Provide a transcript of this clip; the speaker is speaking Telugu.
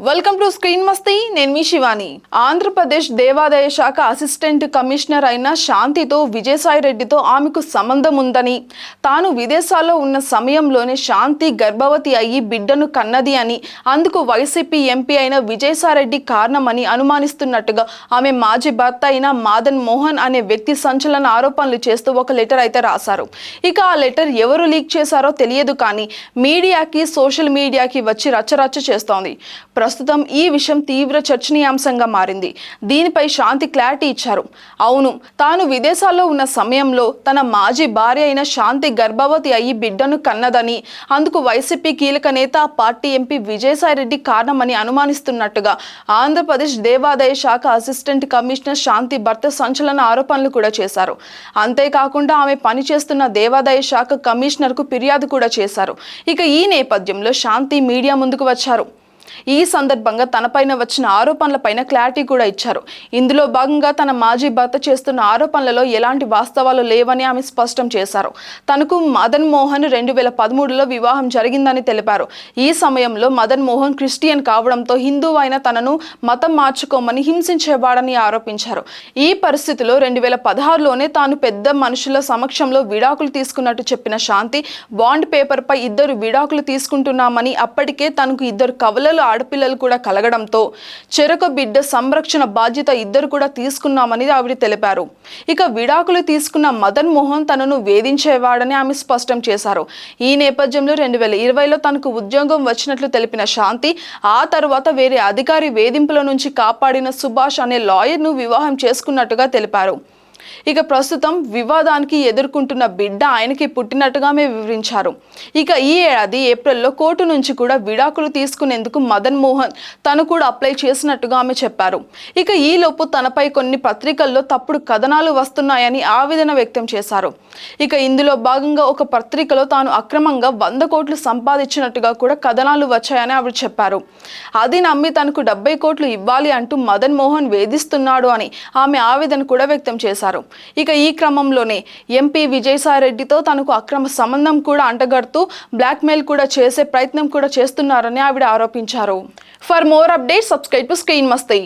వెల్కమ్ టు స్క్రీన్ మస్తీ నేను మీ శివాని. ఆంధ్రప్రదేశ్ దేవాదాయ శాఖ అసిస్టెంట్ కమిషనర్ అయిన శాంతితో విజయసాయి రెడ్డితో ఆమెకు సంబంధం ఉందని తాను విదేశాల్లో ఉన్న సమయంలోనే శాంతి గర్భవతి అయ్యి బిడ్డను కన్నది అని అందుకు వైసీపీ ఎంపీ అయిన విజయసాయి రెడ్డి కారణమని అనుమానిస్తున్నట్టుగా ఆమె మాజీ భర్త అయిన మాదన్ మోహన్ అనే వ్యక్తి సంచలన ఆరోపణలు చేస్తూ ఒక లెటర్ అయితే రాశారు. ఇక ఆ లెటర్ ఎవరు లీక్ చేశారో తెలియదు కానీ మీడియాకి సోషల్ మీడియాకి వచ్చి రచ్చరచ్చ చేస్తోంది. ప్రస్తుతం ఈ విషయం తీవ్ర చర్చనీయాంశంగా మారింది. దీనిపై శాంతి క్లారిటీ ఇచ్చారు. అవును తాను విదేశాల్లో ఉన్న సమయంలో తన మాజీ భార్య అయిన శాంతి గర్భవతి అయ్యి బిడ్డను కన్నదని అందుకు వైసీపీ కీలక నేత పార్టీ ఎంపీ విజయసాయిరెడ్డి కారణమని అనుమానిస్తున్నట్టుగా ఆంధ్రప్రదేశ్ దేవాదాయ శాఖ అసిస్టెంట్ కమిషనర్ శాంతి భర్త సంచలన ఆరోపణలు కూడా చేశారు. అంతేకాకుండా ఆమె పనిచేస్తున్న దేవాదాయ శాఖ కమిషనర్కు ఫిర్యాదు కూడా చేశారు. ఇక ఈ నేపథ్యంలో శాంతి మీడియా ముందుకు వచ్చారు. ఈ సందర్భంగా తనపైన వచ్చిన ఆరోపణలపైన క్లారిటీ కూడా ఇచ్చారు. ఇందులో భాగంగా తన మాజీ భర్త చేస్తున్న ఆరోపణలలో ఎలాంటి వాస్తవాలు లేవని ఆమె స్పష్టం చేశారు. తనకు మదన్ మోహన్ రెండు వేల పదమూడులో వివాహం జరిగిందని తెలిపారు. ఈ సమయంలో మదన్ మోహన్ క్రిస్టియన్ కావడంతో హిందూ అయిన తనను మతం మార్చుకోమని హింసించేవాడని ఆరోపించారు. ఈ పరిస్థితిలో రెండు వేల పదహారులోనే తాను పెద్ద మనుషుల సమక్షంలో విడాకులు తీసుకున్నట్టు చెప్పిన శాంతి బాండ్ పేపర్పై ఇద్దరు విడాకులు తీసుకుంటున్నామని అప్పటికే తనకు ఇద్దరు కవలలు ఆడపిల్లలు కూడా కలగడంతో చెరక బిడ్డ సంరక్షణ బాధ్యత ఇద్దరు కూడా తీసుకున్నామని ఆవిడ తెలిపారు. ఇక విడాకులు తీసుకున్న మదన్ మోహన్ తనను వేధించేవాడని ఆమె స్పష్టం చేశారు. ఈ నేపథ్యంలో రెండు వేల ఇరవైలో తనకు ఉద్యోగం వచ్చినట్లు తెలిపిన శాంతి ఆ తర్వాత వేరే అధికారి వేధింపుల నుంచి కాపాడిన సుభాష్ అనే లాయర్ను వివాహం చేసుకున్నట్టుగా తెలిపారు. ఇక ప్రస్తుతం వివాదానికి ఎదుర్కొంటున్న బిడ్డ ఆయనకి పుట్టినట్టుగా వివరించారు. ఇక ఈ ఏడాది ఏప్రిల్లో కోర్టు నుంచి కూడా విడాకులు తీసుకునేందుకు మదన్ మోహన్ తను కూడా అప్లై చేసినట్టుగా ఆమె చెప్పారు. ఇక ఈలోపు తనపై కొన్ని పత్రికల్లో తప్పుడు కథనాలు వస్తున్నాయని ఆవేదన వ్యక్తం చేశారు. ఇక ఇందులో భాగంగా ఒక పత్రికలో తాను అక్రమంగా వంద కోట్లు సంపాదించినట్టుగా కూడా కథనాలు వచ్చాయని ఆవిడ చెప్పారు. అది నమ్మి తనకు డెబ్బై కోట్లు ఇవ్వాలి అంటూ మదన్ మోహన్ వేధిస్తున్నాడు అని ఆమె ఆవేదన కూడా వ్యక్తం చేశారు. చేశారు. ఇక ఈ క్రమంలోనే ఎంపీ విజయసాయిరెడ్డితో తనకు అక్రమ సంబంధం కూడా అంటగడుతూ బ్లాక్మెయిల్ కూడా చేసే ప్రయత్నం కూడా చేస్తున్నారని ఆవిడ ఆరోపించారు. For more update subscribe to screen Masti.